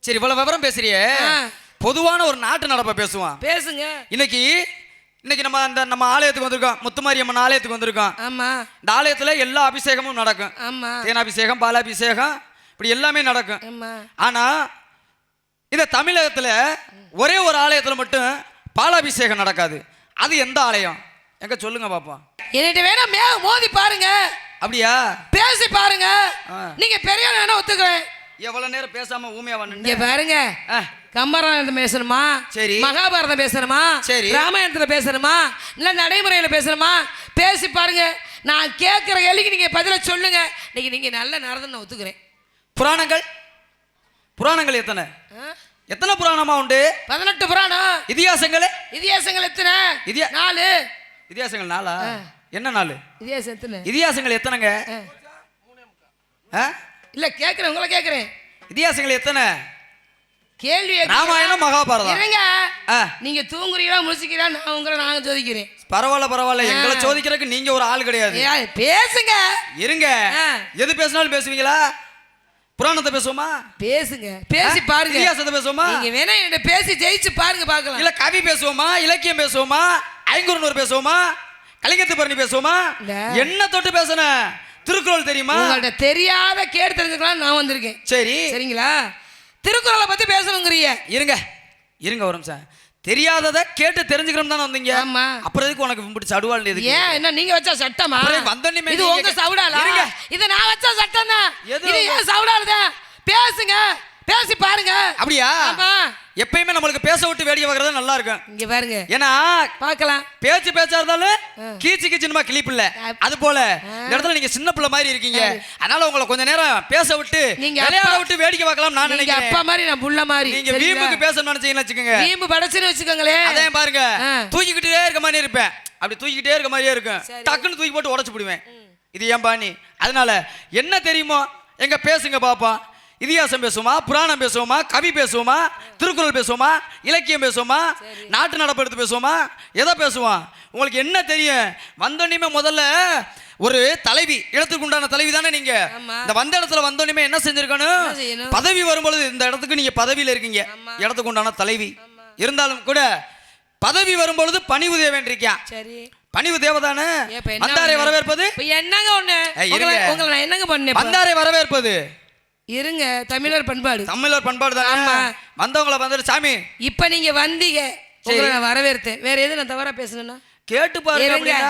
சரி இவ்வளவு விவரம் பேசுறியே. பொதுவான ஒரு நாட்டு நடப்பை பேசுவான். பேசுங்க. இன்னைக்கு இன்னைக்கு நம்ம அந்த நம்ம ஆலயத்துக்கு வந்திருக்கோம். முத்துமாரியம்மன் ஆலயத்துக்கு வந்திருக்கோம். ஆமா. இந்த ஆலயத்துல எல்லா அபிஷேகமும் நடக்கும். ஆமா. தேனாபிஷேகம் பாலாபிஷேகம் இப்படி எல்லாமே நடக்கும். ஆனா இந்த தமிழகத்துல ஒரே ஒரு ஆலயத்துல மட்டும் பாலாபிஷேகம் நடக்காது. அது எந்த ஆலயம்? எங்க சொல்லுங்க பாப்போம். என்கிட்ட வேணா மே மோதி பாருங்க. அப்படியா? பேசி பாருங்க. நீங்க பெரிய வேணா ஒத்துக்கிறேன். எவ்வளவு நேரம் பேசாம ஊமையா இங்க வந்து பாருங்க கம்பராமாயணம் பேசணுமா? சரி. மகாபாரதம் பேசணுமா? சரி. ராமாயணத்துல பேசணுமா? இல்ல நடைமுறையில பேசணுமா? பேசி பாருங்க. நான் கேட்கிற கேள்விக்கு நீங்க பதில சொல்லுங்க. இன்னைக்கு நீங்க நல்ல நடந்து நான் ஒத்துக்கிறேன். புராணங்கள்? புராணங்கள் எத்தனை? எத்தனை புராணமா உண்டு? பதினெட்டு புராணம். இதிகாசங்கள்? இதிகாசங்கள் எத்தனை? நாலு. இதிகாசங்கள் நாளா என்ன நாள் இதிகாசம் எத்தனை? இதிகாசங்கள் எத்தனைங்க? ஆ. இல்ல கேட்கிறேன் உங்களை கேட்கிறேன் இதிகாசங்கள் எத்தனை? கேள்வி ராமாயணம் மகாபாரதம். இருங்க. ஆ, நீங்க தூங்குறீங்களா முழிச்சிக்கிறா நான் உங்களை நாங்க சோதிக்கிறேன் பரவாயில்ல பரவாயில்ல. எங்களை சோதிக்கிறதுக்கு நீங்க ஒரு ஆள் கிடையாது. பேசுங்க. இருங்க. எது பேசினாலும் பேசுவீங்களா? புராணத்தை பேசுவோமா? பேசுங்க. பேசி? பாருங்க. இதிகாசத்தை பேசுவோமா? நீங்க வேணா என்கிட்ட பேசி ஜெயிச்சு பாருங்க பார்க்கலாம். இல்ல கவி பேசுவோமா? இலக்கியம் பேசுவோமா? ஐங்குறுநூறு பேசுவோமா? கலிங்கத்து பரணி பேசுவோமா. என்ன தொட்டு பேசுன? திருக்குறள் தெரியுமா? உங்கள்ட்ட தெரியாத கேட்டு தெரிஞ்சுக்கலாம் நான் வந்திருக்கேன். சரி. சரிங்களா? திருக்குறளை பத்தி பேசணுங்கிறீங்க இருங்க. இருங்க ஒரு நிமிஷம். தெரியாதத கேட்டு தெரிஞ்சுக்கணும் தானே வந்தீங்க? ஆமா. அப்புறம் எதுக்கு உனக்கு பிடிச்ச அடுவாள் எதுக்கு? ஏன்? என்ன நீங்க வச்ச சட்டமா? வந்தோன்னே இது உங்க சவுடாலா. இது நான் வச்ச சட்டம் தான் இது ஏன் சவுடால் தான் பேசுங்க. பேசி பாருங்க. அப்படியா? ஆமா. எப்பயுமே நம்மளுக்கு பேச விட்டு வேடிக்கை பார்க்கறது நல்லா இருக்கும். இங்க பாருங்க. ஏன்னா பார்க்கலாம். பேச்சு பேச்சா இருந்தாலும் கீச்சு கீச்சுமா கிளிப்பு இல்ல. அது போல இந்த இடத்துல நீங்க சின்ன பிள்ளை மாதிரி இருக்கீங்க. அதனால உங்களை கொஞ்ச நேரம் பேச விட்டு நீங்க விளையாட விட்டு வேடிக்கை பார்க்கலாம் நான் நினைக்கிறேன். அப்பா மாதிரி நான் புள்ள மாதிரி. நீங்க? வீம்புக்கு பேசணும்னு நினைச்சீங்கன்னு வச்சுக்கோங்க. வீம்பு படைச்சுன்னு வச்சுக்கோங்களேன் அதே பாருங்க. தூக்கிக்கிட்டே இருக்க மாதிரி இருப்பேன். அப்படி தூக்கிக்கிட்டே இருக்க மாதிரியே இருக்கும். டக்குன்னு தூக்கி போட்டு உடச்சு போடுவேன். இது ஏன் பாணி அதனால என்ன தெரியுமோ எங்க பேசுங்க பாப்போம். இதிகாசம் பேசுவோமா? புராணம் பேசுவோமா? கவி பேசுவோமா? திருக்குறள் பேசுவோமா? இலக்கியம் பேசுவோமா? நாட்டு நடப்பு எடுத்து பேசுவோமா? எதை பேசுவோம் உங்களுக்கு என்ன தெரியும்? வந்தோடனே முதல்ல ஒரு தலைவி இடத்துக்கு உண்டான தலைவி தானே நீங்க. இந்த வந்த இடத்துல வந்தோடனே என்ன செஞ்சிருக்கணும்? பதவி வரும்பொழுது இந்த இடத்துக்கு நீங்க பதவியில இருக்கீங்க. இடத்துக்கு உண்டான தலைவி. இருந்தாலும் கூட பதவி வரும்பொழுது பணிவு தேவைன்றிருக்கியான் சரி. பணிவு தேவதானே வந்தாரை? வரவேற்பது? என்னங்க ஒண்ணு? என்னங்க பண்ணேன்? வந்தாரை வரவேற்பது? இருங்க தமிழர் பண்பாடு. தமிழர் பண்பாடு தானே. வந்தவங்கள வந்துட்டு சாமி. இப்ப நீங்க வந்தீங்க. நான் வரவேற்றேன் வேற எதுவும் நான் தவறா பேசணும்னா? கேட்டு பாருங்க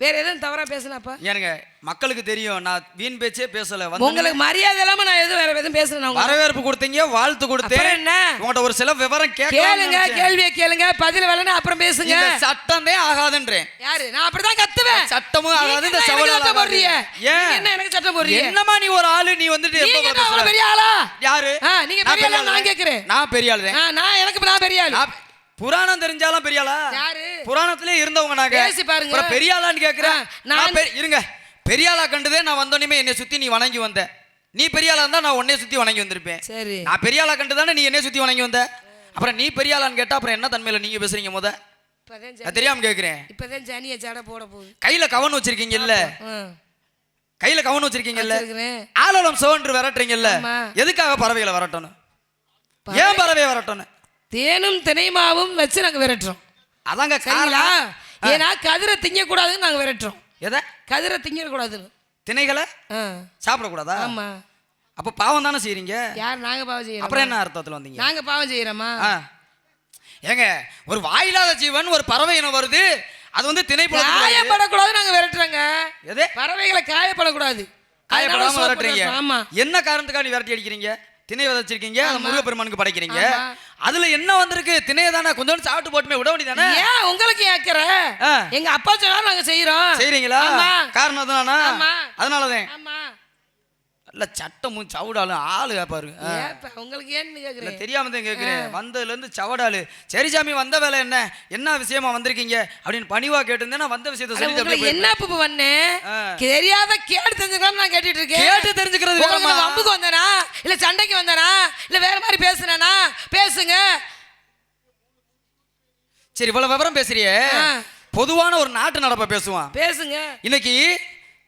வேற எதுவும் தவறா பேசினாப்பா ஏனுங்க மக்களுக்கு தெரியும் நான் வீண் பேச்சே பேசல. வந்து உங்களுக்கு மரியாதை இல்லாம நான் எதுவும் வேற எதுவும் பேசணும் வரவேற்பு கொடுத்தீங்க வாழ்த்து கொடுத்தேன். என்ன? உங்கள்ட்ட ஒரு சில விவரம் கேளுங்க கேள்வியை கேளுங்க பதில் வேலைன்னா அப்புறம் பேசுங்க. சட்டமே ஆகாதுன்றேன். யாரு? நான் அப்படிதான் கத்துவேன். சட்டமும் ஆகாது இந்த எனக்கு ஆகாது. போடுறீங்க என்ன எனக்கு சட்டம் போடுறீங்க? என்னமா நீ ஒரு ஆளு நீ வந்துட்டு நீங்க பெரிய ஆளா? யாரு? நீங்க பெரிய ஆளா? நான். கேக்குறேன். நான் பெரிய ஆளு நான் எனக்கு நான் பெரிய ஆளு புராணம் தெரிஞ்சாலும் பெரிய ஆளா? யாரு? புராணத்திலே இருந்தவங்க நாங்க பேசி பாருங்க. அப்புறம் பெரிய ஆளான்னு கேக்குறேன். நான் இருங்க. பெரிய ஆளா கண்டதே நான் வந்தோடனே என்னை சுத்தி நீ வணங்கி வந்த. நீ பெரிய ஆளா இருந்தா நான் உன்னை சுத்தி வணங்கி வந்திருப்பேன். சரி. நான் பெரிய ஆளா கண்டுதானே நீ என்னை சுத்தி வணங்கி வந்த? அப்புறம் நீ பெரிய ஆளான்னு கேட்டா அப்புறம் என்ன தன்மையில நீங்க பேசுறீங்க முத? தெரியாம கேக்குறேன். இப்பதான் ஜனிய ஜட போட போகுது. கையில கவன் வச்சிருக்கீங்கல்ல? ஆ, கையில கவன் வச்சிருக்கீங்கல்ல. ஆலோலம் சோன்று விரட்டுறீங்கல்ல. எதுக்காக பறவைகளை விரட்டணும்? ஏன் பறவையை விரட்டணும்? தேனும் தினைமாவும் வச்சு நாங்க விரட்டுறோம். அதாங்க சரிங்களா? ஏன்னா கதிரை திங்க கூடாதுன்னு நாங்க விரட்டுறோம். எதை? கதிரை திங்க கூடாதுன்னு திணைகளை சாப்பிடக்கூடாதா? ஆமா. அப்ப பாவம் தானே செய்றீங்க? யார் நாங்க பாவம் செய்யறோம்? அப்புறம் என்ன அர்த்தத்துல வந்தீங்க? நாங்க பாவம் செய்யறோமா? ஆ. ஏங்க ஒரு வாயில்லாத ஜீவன் ஒரு பறவை இனம் வருது. அது வந்து திணை காயப்படக்கூடாது நாங்க விரட்டுறோங்க. எது? பறவைகளை காயப்படக்கூடாது. அதனால காயப்படாம சோப்பு விரட்டுறீங்க. விரட்டுறோம். ஆமா. என்ன காரணத்துக்காக நீ விரட்டி அடிக்கிறீங்க? திணை விதைச்சிருக்கீங்க அதை முருகப்பெருமானுக்கு படைக்கிறீங்க. அதுல என்ன வந்திருக்கு? திணையை தானே கொஞ்சம் சாப்பிட்டு போட்டுமே விட வேண்டியதானே ஏன் உங்களுக்கு ஏக்கற. எங்க அப்பா சொன்னாலும் நாங்க செய்யறோம் செய்றீங்களா? காரணம் தானா ஆமா. அதனாலதான். நல்ல சட்டமும் சவுடாலும் ஆளு பாரு ஆ. ஏப்பா, உங்களுக்கு ஏன்னு இல்ல கேக்குறேன் தெரியாம தான் கேக்குறேன். வந்ததுல இருந்து சவடாலு சரி சாமி வந்த வேலை என்ன? என்ன விஷயமா வந்திருக்கீங்க? அப்படின்னு பணிவா கேட்டிருந்தேன் நான் வந்த விஷயத்த சொல்லி என்ன இப்ப பண்ணேன் ஆ. தெரியாத கேட்டு தெரிஞ்சுக்கலாம் நான் கேட்டுட்டு இருக்கேன். கேட்டு தெரிஞ்சுக்கிறது வம்புக்கு வந்தேனா? இல்ல சண்டைக்கு வந்தேனா? இல்ல வேற மாதிரி பேசுனேனா? பேசுங்க சரி இவ்வளவு விவரம் பேசுறியே. பொதுவான ஒரு நாட்டு நடப்பை பேசுவான். பேசுங்க. இன்னைக்கு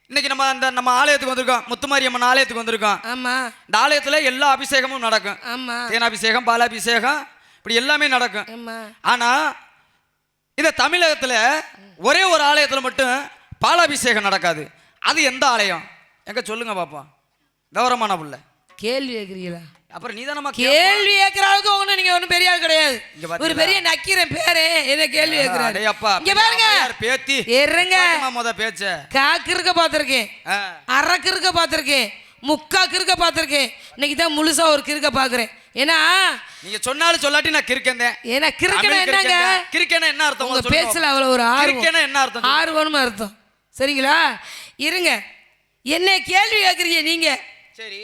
இன்னைக்கு நம்ம அந்த நம்ம ஆலயத்துக்கு வந்திருக்கோம். முத்துமாரியம்மன் ஆலயத்துக்கு வந்திருக்கோம். ஆமா. இந்த ஆலயத்துல எல்லா அபிஷேகமும் நடக்கும். ஆமா. தேனாபிஷேகம் பாலாபிஷேகம் இப்படி எல்லாமே நடக்கும். ஆனா இந்த தமிழகத்துல ஒரே ஒரு ஆலயத்துல மட்டும் பாலாபிஷேகம் நடக்காது. அது எந்த ஆலயம்? எங்க சொல்லுங்க பாப்போம். விவரமான புள்ள. கேள்வி கேட்குறீங்களா அப்புறம் நீ தானம்மா கேள்வி கேட்கிற அளவுக்கு ஒன்றும் நீங்க ஒன்றும் பெரிய ஆள் கிடையாது. ஒரு? பெரிய நக்கீரன் பேரு என்ன கேள்வி கேட்கிறாரு அடையப்பா இங்க பாருங்க. பேத்தி. இருங்க. முத பேச்ச. காக்கு இருக்க பார்த்துருக்கேன் ஆ. அரை கிறுக்க பார்த்துருக்கேன் முக்கா கிறுக்க பார்த்துருக்கேன் இன்னைக்கு தான் முழுசா ஒரு கிறுக்க பார்க்குறேன் ஏன்னா நீங்க சொன்னாலும் சொல்லாட்டி நான் கிறுக்கேன் ஏன்னா கிறுக்கனா என்னங்க? கிறுக்கேன என்ன அர்த்தம் உங்க பேச்சுல அவ்வளோ ஒரு ஆர்வம். என்ன அர்த்தம்? ஆர்வம்னு அர்த்தம். சரிங்களா? இருங்க. என்ன கேள்வி கேட்குறீங்க நீங்க. சரி.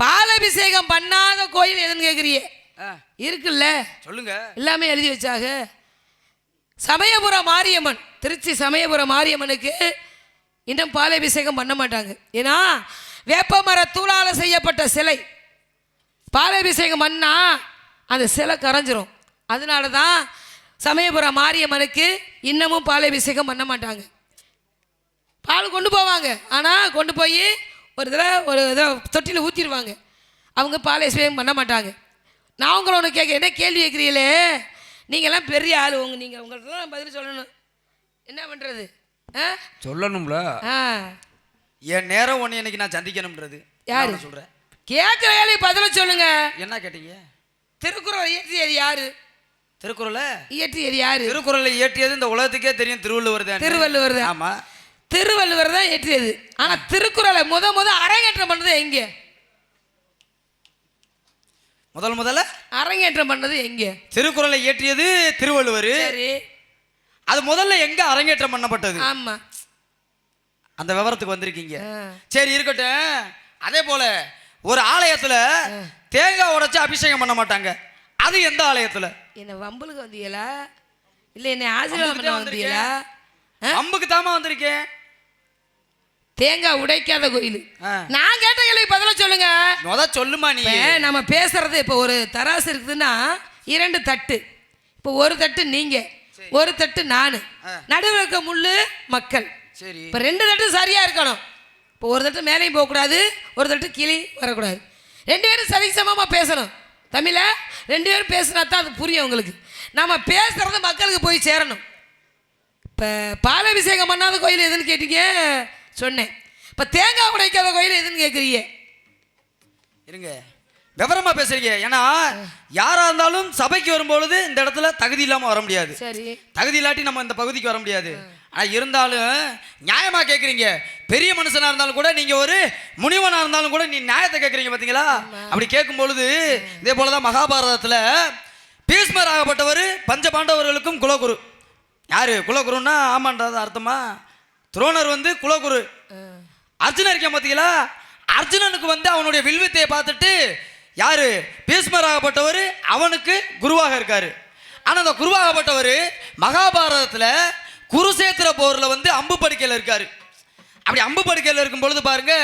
பாலபிஷேகம் பண்ணாத கோயில் எதுன்னு கேட்குறீங்க ஆ, இருக்குல்ல? சொல்லுங்க. எல்லாமே எழுதி வச்சாக? சமயபுரம் மாரியம்மன் திருச்சி சமயபுரம் மாரியம்மனுக்கு இன்னும் பாலாபிஷேகம் பண்ண மாட்டாங்க. ஏன்னா வேப்பமர தூளால செய்யப்பட்ட சிலை. பாலாபிஷேகம் பண்ணா அந்த சிலை கரைஞ்சிரும். அதனால தான் சமயபுரம் மாரியம்மனுக்கு இன்னமும் பாலாபிஷேகம் பண்ண மாட்டாங்க. பால் கொண்டு போவாங்க. ஆனால் கொண்டு போய் ஒரு தடவை ஒரு இதை தொட்டியில் ஊற்றிடுவாங்க அவங்க பாலாபிஷேகம் பண்ண மாட்டாங்க. நான் உங்களை ஒன்று கேட்க என்ன கேள்வி கேட்குறீங்களே? நீங்கள்லாம் பெரிய ஆள். உங்க நீங்கள் உங்கள்கிட்ட பதில் சொல்லணும். என்ன பண்ணுறது ஆ? சொல்லணும்ல. ஆ. என் நேரம் ஒன்று இன்னைக்கு நான் சந்திக்கணும்ன்றது. யாரு? நான் சொல்றேன் கேட்குற வேலையை பதில சொல்லுங்க. என்ன கேட்டீங்க? திருக்குறள் இயற்றியது யாரு? திருக்குறளை? இயற்றியது யாரு? திருக்குறளை இயற்றியது இந்த உலகத்துக்கே தெரியும். திருவள்ளுவர் தான். திருவள்ளுவர் தான். ஆமா. திருவள்ளுவர் தான் இயற்றியது ஆனால் திருக்குறளை முத முத அரங்கேற்றம் பண்ணது எங்கே? முதல் முதல்ல? அரங்கேற்றம் பண்ணது எங்கே? திருக்குறளை இயற்றியது திருவள்ளுவர். சரி. அது முதல்ல எங்க அரங்கேற்றம் பண்ணப்பட்டது? ஆமாம் அந்த விவரத்துக்கு வந்திருக்கீங்க. சரி இருக்கட்டும். அதே போல ஒரு ஆலயத்துல தேங்காய் உடைச்சு அபிஷேகம் பண்ண மாட்டாங்க. அது எந்த ஆலயத்துல? என்ன வம்பலுக்கு வந்தீங்களா இல்லை என்ன ஆசீர்வாதம் பண்ண வந்தீங்களா? அம்புக்கு தாமா வந்திருக்கேன். தேங்காய் உடைக்காத கோயில். நான் கேட்ட கேள்வி பதில சொல்லுங்க. முத சொல்லுமா நீ? நம்ம பேசுறது இப்போ ஒரு தராசு இருக்குதுன்னா இரண்டு தட்டு. இப்போ ஒரு தட்டு நீங்க ஒரு தட்டு நான். நடுவில் இருக்க முள்ளு மக்கள். சரி. இப்போ ரெண்டு தட்டு சரியா இருக்கணும். இப்போ ஒரு தட்டு மேலேயும் போகக்கூடாது ஒரு தட்டு கீழே வரக்கூடாது. ரெண்டு பேரும் சரி சமமாக பேசணும். தமிழ ரெண்டு பேரும் பேசினா தான் அது புரியும் உங்களுக்கு. நம்ம பேசுறது மக்களுக்கு போய் சேரணும். இப்போ பாலாபிஷேகம் பண்ணாத கோயில் எதுன்னு கேட்டீங்க? சொன்னேன். இப்போ தேங்காய் உடைக்காத கோயில் எதுன்னு கேட்குறீங்க இருங்க. விவரமா பேசுறீங்க. ஏன்னா யாரா இருந்தாலும் சபைக்கு வரும்பொழுது இந்த இடத்துல தகுதி இல்லாம வர முடியாது. சரி. தகுதி இல்லாட்டி நம்ம இந்த பகுதிக்கு வர முடியாது. ஆனா இருந்தாலும் நியாயமா கேக்குறீங்க. பெரிய மனுஷனா இருந்தாலும் கூட நீங்க ஒரு முனிவனா இருந்தாலும் கூட நீ நியாயத்தை கேக்குறீங்க பாத்தீங்களா? அப்படி கேட்கும் பொழுது இதே போலதான் மகாபாரதத்துல பீஷ்மர் ஆகப்பட்டவர் பஞ்ச பாண்டவர்களுக்கும் குலகுரு. யாரு? குலகுருன்னா ஆமான்றது அர்த்தமா? துரோணர் வந்து குலகுரு. அர்ஜுனன் இருக்கேன் பாத்தீங்களா? அர்ஜுனனுக்கு வந்து அவனுடைய வில்வித்தையை பார்த்துட்டு யாரு? பீஷ்மராகப்பட்டவர் அவனுக்கு குருவாக இருக்காரு. ஆனா அந்த குருவாகப்பட்டவர் மகாபாரதத்துல குருசேத்திர போர்ல வந்து அம்பு படுக்கையில் இருக்காரு. அப்படி அம்பு படுக்கையில் இருக்கும் பொழுது பாருங்க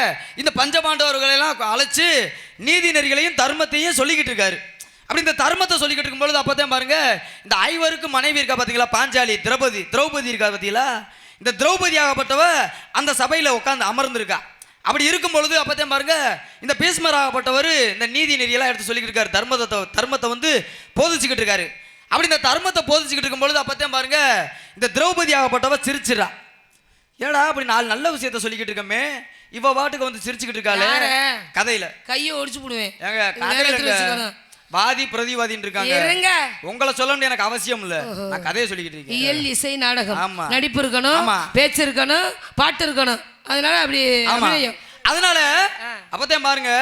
இந்த பஞ்சபாண்டவர்களை எல்லாம் அழைச்சு நீதி நெறிகளையும் தர்மத்தையும் சொல்லிக்கிட்டு இருக்காரு. அப்படி இந்த தர்மத்தை சொல்லிக்கிட்டு இருக்கும் பொழுது அப்பதான் பாருங்க இந்த ஐவருக்கு மனைவி இருக்கா பாத்தீங்களா? பாஞ்சாலி திரௌபதி திரௌபதி இருக்கா பாத்தீங்களா? இந்த திரௌபதி ஆகப்பட்டவ அந்த சபையில உட்காந்து அமர்ந்திருக்கா. அப்படி இருக்கும் பொழுது அப்பதான் பாருங்க இந்த பீஸ்மர் ஆகப்பட்டவர் இந்த நீதி நெறியெல்லாம் எடுத்து சொல்லிக்கிட்டு இருக்காரு தர்மத்தை தர்மத்தை வந்து போதிச்சுக்கிட்டு இருக்காரு. அப்படி இந்த தர்மத்தை போதிச்சுக்கிட்டு இருக்கும் பொழுது அப்பதான் பாருங்க இந்த திரௌபதி ஆகப்பட்டவ சிரிச்சிடா ஏடா அப்படி நாலு நல்ல விஷயத்த சொல்லிக்கிட்டு இருக்கமே. இவ பாட்டுக்கு வந்து சிரிச்சுக்கிட்டு இருக்காளே? கதையில. கையை ஒடிச்சு போடுவேன். வாதி பிரதிவாதின்னு இருக்காங்க இருங்க. உங்களை சொல்ல எனக்கு அவசியம் இல்ல. நான் கதையை சொல்லிக்கிட்டு இருக்கேன். இயல் இசை நாடகம். ஆமா. நடிப்பு இருக்கணும். பேச்சு இருக்கணும் பாட்டு இருக்கணும். அதனால அப்படி ஆமா. அதனால அப்பதான் பாருங்க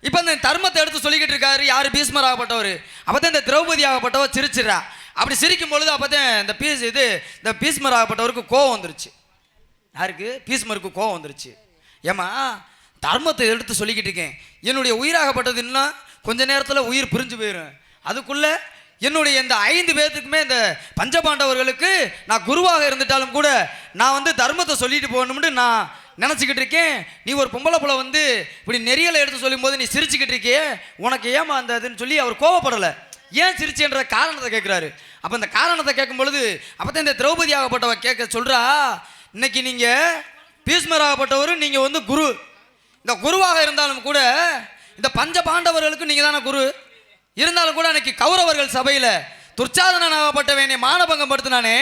இப்ப இந்த தர்மத்தை எடுத்து சொல்லிக்கிட்டு இருக்காரு யாரு? பீஸ்மர் ஆகப்பட்டவர். அப்பதான் இந்த திரௌபதி ஆகப்பட்டவர் சிரிச்சிடா அப்படி சிரிக்கும் பொழுது அப்பதான் இந்த பீஸ் இது இந்த பீஸ்மர் ஆகப்பட்டவருக்கு கோவம் வந்துருச்சு. யாருக்கு? பீஸ்மருக்கு கோவம் வந்துருச்சு. ஏமா தர்மத்தை எடுத்து சொல்லிக்கிட்டு இருக்கேன். என்னுடைய உயிராகப்பட்டது இன்னும் கொஞ்ச நேரத்தில் உயிர் பிரிஞ்சு போயிடும் அதுக்குள்ளே என்னுடைய இந்த ஐந்து பேர்த்துக்குமே இந்த பஞ்சபாண்டவர்களுக்கு நான் குருவாக இருந்துட்டாலும் கூட நான் வந்து தர்மத்தை சொல்லிட்டு போகணும்னு நான் நினச்சிக்கிட்டு இருக்கேன். நீ ஒரு பொம்பளை புல வந்து இப்படி நெறியலை எடுத்து சொல்லும்போது நீ சிரிச்சுக்கிட்டு இருக்கியே உனக்கு ஏமா அந்த இதுன்னு சொல்லி அவர் கோவப்படலை. ஏன் சிரிச்சேன்ற காரணத்தை கேட்குறாரு அப்போ இந்த காரணத்தை கேட்கும் பொழுது அப்போ இந்த திரௌபதி ஆகப்பட்டவ கேட்க சொல்கிறா இன்னைக்கு நீங்கள் பீஷ்மர் ஆகப்பட்டவரும் நீங்கள் வந்து குரு. இந்த குருவாக இருந்தாலும் கூட இந்த பஞ்ச பாண்டவர்களுக்கு நீங்கள் தானே குரு? இருந்தாலும் கூட அன்னைக்கு கௌரவர்கள் சபையில துர்ச்சாதனாகப்பட்டவனை மானபங்கம் படுத்தினானே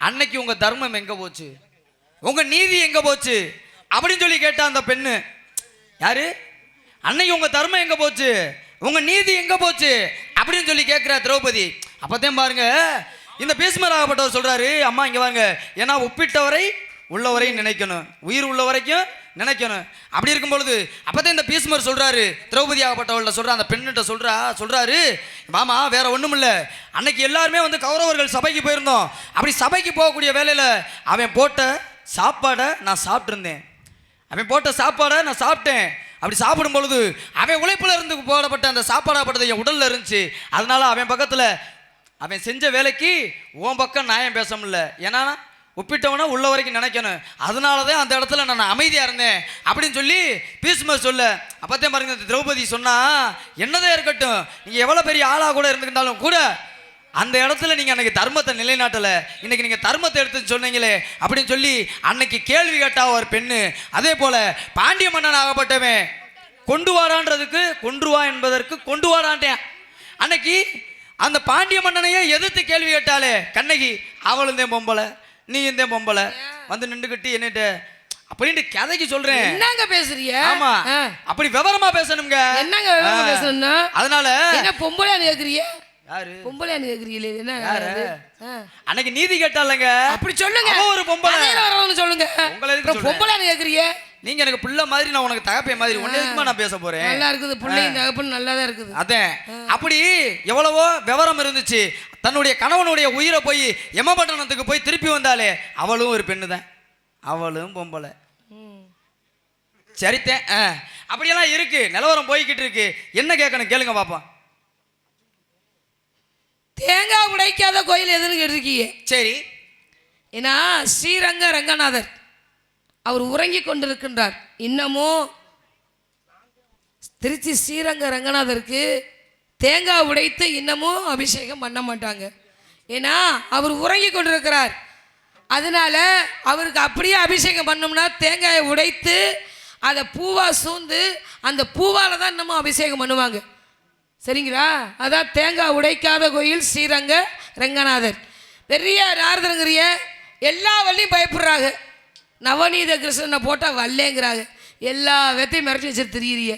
அன்னைக்கு உங்கள் தர்மம் எங்கே போச்சு? உங்கள் நீதி எங்கே போச்சு? அப்படின்னு சொல்லி கேட்டா அந்த பெண்ணு யாரு? அன்னைக்கு உங்கள் தர்மம் எங்கே போச்சு? உங்கள் நீதி எங்கே போச்சு? அப்படின்னு சொல்லி கேட்குறா திரௌபதி. அப்போத்தையும் பாருங்க இந்த பீஷ்மராகப்பட்டவர் சொல்கிறாரு அம்மா இங்கே வாங்க. ஏன்னா ஒப்பிட்டவரை உள்ளவரையும் நினைக்கணும். உயிர் உள்ள வரைக்கும் நினைக்கணும். அப்படி இருக்கும் பொழுது அப்பதான் இந்த பீஸ்மர் சொல்றாரு திரௌபதி ஆகப்பட்டவள்கிட்ட சொல்றா அந்த பெண்ணிட்ட சொல்றா சொல்றாரு மாமா வேற ஒன்றும் இல்லை அன்னைக்கு எல்லாருமே வந்து கௌரவர்கள் சபைக்கு போயிருந்தோம். அப்படி சபைக்கு போகக்கூடிய வேலையில அவன் போட்ட சாப்பாடை நான் சாப்பிட்ருந்தேன் அவன் போட்ட சாப்பாடை நான் சாப்பிட்டேன். அப்படி சாப்பிடும் பொழுது அவன் உழைப்பில் இருந்து போடப்பட்ட அந்த சாப்பாடாப்பட்டது என் உடல்ல இருந்துச்சு. அதனால அவன் பக்கத்தில் அவன் செஞ்ச வேலைக்கு உன் பக்கம் நியாயம் பேச முடியல? ஏன்னா ஒப்பிட்டவனா உள்ள வரைக்கும் நினைக்கணும். அதனால தான் அந்த இடத்துல நான் அமைதியாக இருந்தேன். அப்படின்னு சொல்லி பீஸ்மர் சொல்ல அப்பத்தே பாருங்க இந்த திரௌபதி சொன்னால் என்னதான் இருக்கட்டும் நீங்கள் எவ்வளோ பெரிய ஆளாக கூட இருந்துக்கிட்டாலும் கூட அந்த இடத்துல நீங்கள் அன்னைக்கு தர்மத்தை நிலைநாட்டல. இன்னைக்கு நீங்கள் தர்மத்தை எடுத்து சொன்னீங்களே அப்படின்னு சொல்லி அன்னைக்கு கேள்வி கேட்டா ஒரு பெண்ணு. அதே போல பாண்டிய மன்னன் ஆகப்பட்டவன். கொண்டு வாடான்றதுக்கு கொன்று வா என்பதற்கு கொண்டு வாரான்ட்டேன். அன்னைக்கு அந்த பாண்டிய மன்னனையே எதிர்த்து கேள்வி கேட்டாலே கண்ணகி அவளுந்தேன் பொம்பளை. நீ இந்த பொம்பளை வந்து நின்றுக்கிட்டு என்னட்டு அப்படின்ட்டு கதைக்கு சொல்றேன். என்னங்க பேசுறீங்க? ஆமா. அப்படி விவரமா பேசணுங்க என்னங்க விவரமா. பேசணும்னா? அதனால என்ன பொம்பளையான்னு கேக்குறீங்க? யாரு? பொம்பளையான்னு கேக்குறீங்களே என்ன யாரு? அன்னைக்கு நீதி கேட்டாலங்க அப்படி சொல்லுங்க. ஒரு பொம்பளை. வரவன்னு சொல்லுங்க. உங்களை பொம்பளையான்னு கேக்குறீங்க? நீங்க எனக்கு பிள்ளை மாதிரி நான் உனக்கு தகப்பே மாதிரி. ஒன்னே நான் பேச போறேன்? நல்லா இருக்குது பிள்ளைங்க தகப்பன் நல்லா தான் இருக்குது. அதேன் அப்படி எவ்வளவோ விவரம் இருந்துச்சு. தன்னுடைய கணவனுடைய உயிரை போய் யமபட்டணத்துக்கு போய் திருப்பி வந்தாலே அவளும் ஒரு பெண்ணு தான் அவளும் பொம்பளை. சரித்தேன். அப்படியெல்லாம் இருக்கு. நிலவரம் போய்கிட்டு இருக்கு. என்ன கேட்கணும்? கேளுங்க பாப்பா தேங்காய் உடைக்காத கோயில் எதுன்னு கேட்டிருக்கீங்க. சரி. ஏன்னா ஸ்ரீரங்க ரங்கநாதர். அவர் உறங்கி கொண்டிருக்கின்றார். இன்னமும் திருச்சி ஸ்ரீரங்க ரங்கநாதருக்கு தேங்காய் உடைத்து இன்னமும் அபிஷேகம் பண்ண மாட்டாங்க. ஏன்னா அவர் உறங்கி கொண்டிருக்கிறார். அதனால அவருக்கு அப்படியே அபிஷேகம் பண்ணோம்னா தேங்காயை உடைத்து அதை பூவாக சூழ்ந்து அந்த பூவால் தான் இன்னமும் அபிஷேகம் பண்ணுவாங்க. சரிங்களா? அதான் தேங்காய் உடைக்காத கோயில் ஸ்ரீரங்க ரங்கநாதர். பெரிய நாரதருங்கிறிய எல்லா வழியும் பயப்படுறாங்க. நவநீத கிருஷ்ணனை போட்டால் வரலேங்கிறாங்க எல்லா வெத்தையும் மிரட்டி வச்சுட்டு திரியிறிய